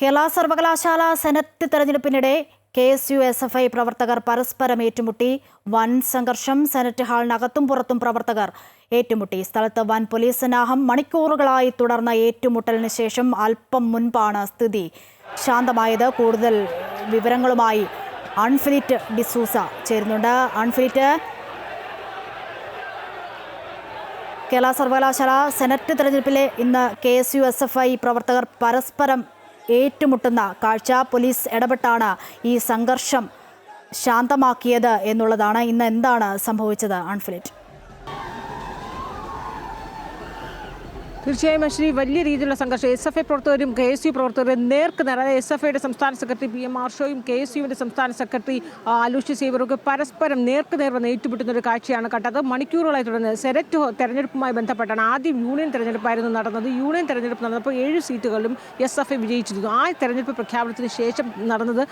കേരള സർവകലാശാല senate തെരഞ്ഞെടുപ്പിനിടെ K S U S F I പ്രവർത്തകർ പരസ്പരം ഏറ്റുമുട്ടി. വൻ സംഘർഷം സെനറ്റ് ഹാളിനകത്തും പുറത്തും പ്രവർത്തകർ ഏറ്റുമുട്ടി. സ്ഥലത്ത് വൻ പോലീസ് സന്നാഹം മണിക്കൂറുകളായി തുടർന്ന ഏറ്റുമുട്ടലിന് ശേഷം അല്പം മുൻപാണ് സ്ഥിതി. ശാന്തമായത് കൂടുതൽ വിവരങ്ങളുമായി അൺഫിലിറ്റ് ഡിസൂസ ചേരുന്നുണ്ട്. അൺഫിലിറ്റ് കേരള സർവകലാശാല സെനറ്റ് തെരഞ്ഞെടുപ്പിലെ ഇന്ന് K S U S F I പ്രവർത്തകർ പരസ്പരം ഏറ്റുമുട്ടുന്ന കാഴ്ച പോലീസ് ഇടപെട്ടാണ് ഈ സംഘർഷം ശാന്തമാക്കിയത് എന്നുള്ളതാണ്. ഇന്ന് എന്താണ് സംഭവിച്ചത്? അൺഫിലിറ്റ്. തീർച്ചയായും അശ്വിനി വലിയ രീതിയിലുള്ള സംഘർഷം. എസ് എഫ് ഐ പ്രവർത്തകരും കെ എസ് യു പ്രവർത്തകരും നേർക്ക് നേരെ എസ് എഫ് ഐയുടെ സംസ്ഥാന സെക്രട്ടറി പി എം ആർഷോയും കെ എസ് യുവിന്റെ സംസ്ഥാന സെക്രട്ടറി അലൂഷി സേവറൊക്കെ പരസ്പരം നേർക്ക് നേർ വന്ന് ഏറ്റുമുട്ടുന്ന ഒരു കാഴ്ചയാണ് കണ്ടത്. മണിക്കൂറുകളായി തുടർന്ന് സെനറ്റ് തെരഞ്ഞെടുപ്പുമായി ബന്ധപ്പെട്ടാണ് ആദ്യം യൂണിയൻ തെരഞ്ഞെടുപ്പായിരുന്നു നടന്നത്. യൂണിയൻ തെരഞ്ഞെടുപ്പ് നടന്നപ്പോൾ ഏഴ് സീറ്റുകളിലും എസ് എഫ് ഐ വിജയിച്ചിരുന്നു. ആ തെരഞ്ഞെടുപ്പ് പ്രഖ്യാപനത്തിന് ശേഷം നടന്നത്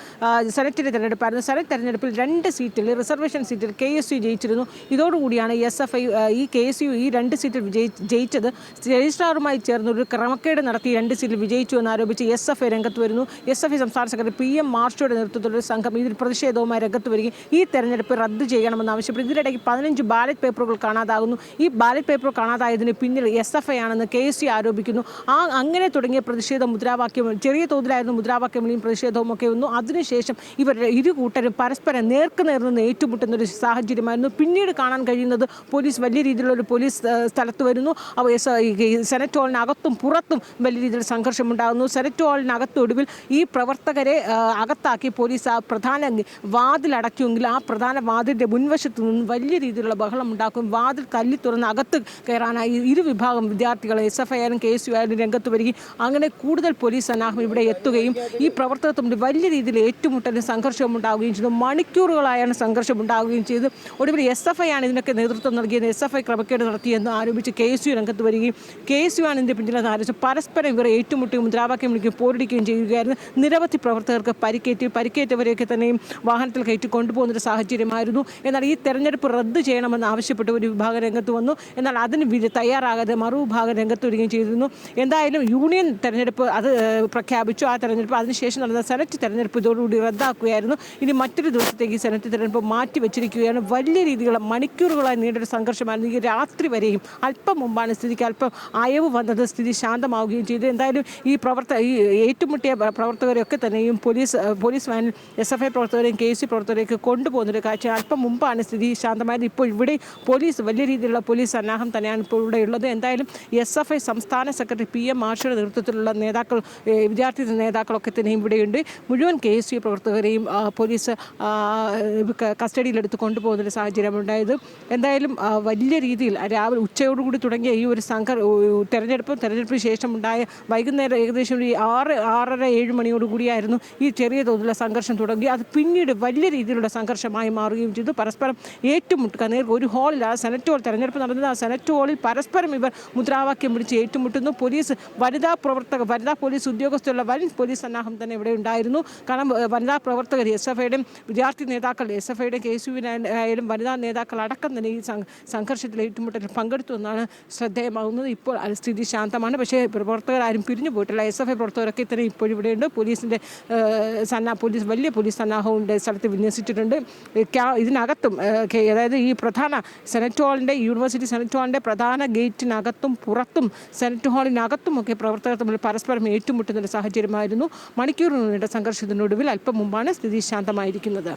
സെനറ്റിന്റെ തെരഞ്ഞെടുപ്പായിരുന്നു. സെനറ്റ് തെരഞ്ഞെടുപ്പിൽ രണ്ട് സീറ്റിൽ റിസർവേഷൻ സീറ്റിൽ കെ എസ് യു ജയിച്ചിരുന്നു ഇതോടുകൂടിയാണ് എസ് എഫ് ഐ ഈ കെ എസ് യു ഈ രണ്ട് സീറ്റിൽ വിജയി ജയിച്ചത്. രജിസ്ട്രാറുമായി ചേർന്ന് ഒരു ക്രമക്കേട് നടത്തി രണ്ട് സീറ്റിൽ വിജയിച്ചു എന്നാരോപിച്ച് എസ് എഫ് ഐ രംഗത്ത് വരുന്നു. എസ് എഫ് ഐ സംസ്ഥാന സെക്രട്ടറി പി എം മാർഷോയുടെ നേതൃത്വത്തിലുള്ള ഒരു സംഘം ഇതിൽ പ്രതിഷേധവുമായി രംഗത്ത് വരികയും ഈ തെരഞ്ഞെടുപ്പ് റദ്ദ് ചെയ്യണമെന്ന് ആവശ്യപ്പെട്ടു ഇതിനിടയ്ക്ക് പതിനഞ്ച് ബാലറ്റ് പേപ്പറുകൾ കാണാതാകുന്നു. ഈ ബാലറ്റ് പേപ്പർ കാണാതായതിന് പിന്നിൽ എസ് എഫ് ഐ ആണെന്ന് കെ എസ് സി ആരോപിക്കുന്നു. ആ അങ്ങനെ തുടങ്ങിയ പ്രതിഷേധ മുദ്രാവാക്യം ചെറിയ തോതിലായിരുന്നു മുദ്രാവാക്യങ്ങളും പ്രതിഷേധവും ഒക്കെ വന്നു. അതിനുശേഷം ഇവർ ഇരു കൂട്ടരും പരസ്പരം നേർക്കുനേർന്ന് ഏറ്റുമുട്ടുന്ന ഒരു സാഹചര്യമായിരുന്നു. പിന്നീട് കാണാൻ കഴിയുന്നത് പോലീസ് വലിയ രീതിയിലുള്ള ഒരു പോലീസ് സ്ഥലത്ത് വരുന്നു. അവ എസ്- ഈ ഈ സെനറ്റ് ഹാളിനകത്തും പുറത്തും വലിയ രീതിയിൽ സംഘർഷമുണ്ടാകുന്നു. സെനറ്റ് ഹാളിനകത്ത് ഒടുവിൽ ഈ പ്രവർത്തകരെ അകത്താക്കി പോലീസ് ആ പ്രധാന വാതിലടയ്ക്കുമെങ്കിൽ ആ പ്രധാന വാതിലിന്റെ മുൻവശത്ത് നിന്ന് വലിയ രീതിയിലുള്ള ബഹളം ഉണ്ടാക്കും. വാതിൽ തല്ലി തുറന്ന് അകത്ത് കയറാനായി ഇരുവിഭാഗം വിദ്യാർത്ഥികൾ എസ് എഫ് ഐ ആയാലും കെ എസ് യു രംഗത്ത് വരികയും അങ്ങനെ കൂടുതൽ പോലീസ് സന്നാഹം ഇവിടെ എത്തുകയും ഈ പ്രവർത്തകർ വലിയ രീതിയിൽ ഏറ്റുമുട്ടലും സംഘർഷവും ഉണ്ടാവുകയും ചെയ്തു. മണിക്കൂറുകളായാണ് സംഘർഷം ഉണ്ടാവുകയും ചെയ്തു. ഒടുവിൽ എസ് എഫ് ഐ ആണ് ഇതിനൊക്കെ നേതൃത്വം നൽകിയത്. എസ് എഫ് ഐ ക്രമക്കേട് നടത്തിയെന്ന് ആരോപിച്ച് കെ എസ് യു രംഗത്ത് വരികയും കെ എസ് യു ആണ് ഇതിന്റെ പിന്നിലെന്ന് ആരോപിച്ച് പരസ്പരം ഇവർ ഏറ്റുമുട്ടുകയും മുദ്രാവാക്യം വിളിക്കുകയും പോരടിക്കുകയും ചെയ്യുകയായിരുന്നു. നിരവധി പ്രവർത്തകർക്ക് പരിക്കേറ്റി പരിക്കേറ്റവരെയൊക്കെ തന്നെയും വാഹനത്തിൽ കയറ്റി കൊണ്ടുപോകുന്ന ഒരു സാഹചര്യമായിരുന്നു. എന്നാൽ ഈ തെരഞ്ഞെടുപ്പ് റദ്ദ് ചെയ്യണമെന്ന് ആവശ്യപ്പെട്ട് ഒരു വിഭാഗം രംഗത്ത് വന്നു. എന്നാൽ അതിന് തയ്യാറാകാതെ മറുവിഭാഗം രംഗത്ത് വരികയും ചെയ്തിരുന്നു. എന്തായാലും യൂണിയൻ തെരഞ്ഞെടുപ്പ് അത് പ്രഖ്യാപിച്ചു. ആ തെരഞ്ഞെടുപ്പ് അതിനുശേഷം നടന്ന സെനറ്റ് തെരഞ്ഞെടുപ്പ് ഇതോടുകൂടി റദ്ദാക്കുകയായിരുന്നു. ഇനി മറ്റൊരു ദിവസത്തേക്ക് സെനറ്റ് തെരഞ്ഞെടുപ്പ് മാറ്റി വെച്ചിരിക്കുകയാണ് വലിയ രീതിയിലുള്ള മണിക്കൂറുകളായി നീണ്ടൊരു സംഘർഷമായിരുന്നു. ഈ രാത്രി വരെയും അല്പം മുമ്പാണ് സ്ഥിതിക്ക് അല്പം അയവ് വന്നത് സ്ഥിതി ശാന്തമാവുകയും ചെയ്തു. എന്തായാലും ഈ പ്രവർത്ത ഈ ഏറ്റുമുട്ടിയ പ്ര- പ്രവർത്തകരെയൊക്കെ തന്നെയും പോലീസ് പോലീസ് വാനിൽ എസ് എഫ് ഐ പ്രവർത്തകരെയും കെ സി പ്രവർത്തകരെയൊക്കെ കൊണ്ടുപോകുന്നൊരു കാഴ്ച അല്പം മുമ്പാണ് സ്ഥിതി ശാന്തമായത്. ഇപ്പോൾ ഇവിടെ പോലീസ് വലിയ രീതിയിലുള്ള പോലീസ് സന്നാഹം തന്നെയാണ് ഇപ്പോൾ ഇവിടെ ഉള്ളത്. എന്തായാലും എസ് എഫ് ഐ സംസ്ഥാന സെക്രട്ടറി പി എം മാഷയുടെ നേതൃത്വത്തിലുള്ള നേതാക്കൾ വിദ്യാർത്ഥി നേതാക്കളൊക്കെ തന്നെയും ഇവിടെയുണ്ട്. മുഴുവൻ കെ എസ് യു പ്രവർത്തകരെയും പോലീസ് കസ്റ്റഡിയിലെടുത്ത് കൊണ്ടുപോകുന്നൊരു സാഹചര്യമുണ്ടായത്. എന്തായാലും വലിയ രീതിയിൽ രാവിലെ ഉച്ചയോടുകൂടി തുടങ്ങിയ ഈ ഒരു സംഘ തെരഞ്ഞെടുപ്പും തെരഞ്ഞെടുപ്പിന് ശേഷം ഉണ്ടായ വൈകുന്നേരം ഏകദേശം ഒരു ആറ് ആറര ഏഴ് മണിയോടുകൂടിയായിരുന്നു ഈ ചെറിയ തോതിലുള്ള സംഘർഷം തുടങ്ങി. അത് പിന്നീട് വലിയ രീതിയിലുള്ള സംഘർഷമായി മാറുകയും ചെയ്തു. പരസ്പരം ഏറ്റുമുട്ടുക നേർ ഒരു ഹാളിൽ ആ സെനറ്റ് ഹാൾ തെരഞ്ഞെടുപ്പ് നടന്നത് ആ സെനറ്റ് ഹാളിൽ പരസ്പരം ഇവർ മുദ്രാവാക്യം വിളിച്ച് ഏറ്റുമുട്ടുന്നു. പോലീസ് വനിതാ പ്രവർത്തകർ വനിതാ പോലീസ് ഉദ്യോഗസ്ഥരുള്ള വൻ പോലീസ് സന്നാഹം തന്നെ ഇവിടെ ഉണ്ടായിരുന്നു. കാരണം വനിതാ പ്രവർത്തകർ എസ് എഫ് ഐയുടെയും വിദ്യാർത്ഥി നേതാക്കൾ എസ് എഫ് ഐയുടെ കെ എസ് യുവിനായാലും വനിതാ നേതാക്കൾ അടക്കം തന്നെ ഈ സംഘർഷത്തിൽ ഏറ്റുമുട്ടലിൽ പങ്കെടുത്തു എന്നാണ് ശ്രദ്ധേയമാകുന്നത്. ഇപ്പോൾ സ്ഥിതി ശാന്തമാണ്. പക്ഷേ പ്രവർത്തകർ ആരും പിരിഞ്ഞു പോയിട്ടില്ല. എസ് എഫ് ഐ പ്രവർത്തകരൊക്കെ ഇത്രയും ഇപ്പോഴും ഇവിടെയുണ്ട്. പോലീസിന്റെ സന്നാ പോലീസ് വലിയ പോലീസ് സന്നാഹവും ഉണ്ട് സ്ഥലത്ത് വിന്യസിച്ചിട്ടുണ്ട്. ഇതിനകത്തും അതായത് ഈ പ്രധാന സെനറ്റ് ഹാളിന്റെ യൂണിവേഴ്സിറ്റി സെനറ്റ് ഹാളിന്റെ പ്രധാന ഗേറ്റിനകത്തും പുറത്തും സെനറ്റ് ഹാളിനകത്തുമൊക്കെ പ്രവർത്തകർ തമ്മിൽ പരസ്പരം ഏറ്റുമുട്ടുന്ന സാഹചര്യമായിരുന്നു. മണിക്കൂറിന് നീണ്ട സംഘർഷത്തിനൊടുവിൽ അല്പം മുമ്പാണ് സ്ഥിതി ശാന്തമായിരിക്കുന്നത്.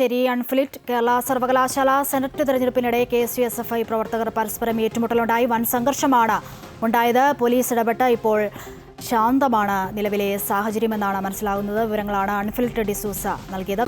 ശരി അൺഫ്ലിറ്റ് കേരള സർവകലാശാല senate തെരഞ്ഞെടുപ്പിനിടെ K S U S F I പ്രവർത്തകർ പരസ്പരം ഏറ്റുമുട്ടലുണ്ടായി. വൻ സംഘർഷമാണ് ഉണ്ടായത്. പോലീസ് ഇടപെട്ട് ഇപ്പോൾ ശാന്തമാണ് നിലവിലെ സാഹചര്യമെന്നാണ് മനസ്സിലാകുന്നത്. വിവരങ്ങളാണ് അൺഫിൽറ്റ് ഡിസൂസ നൽകിയത്.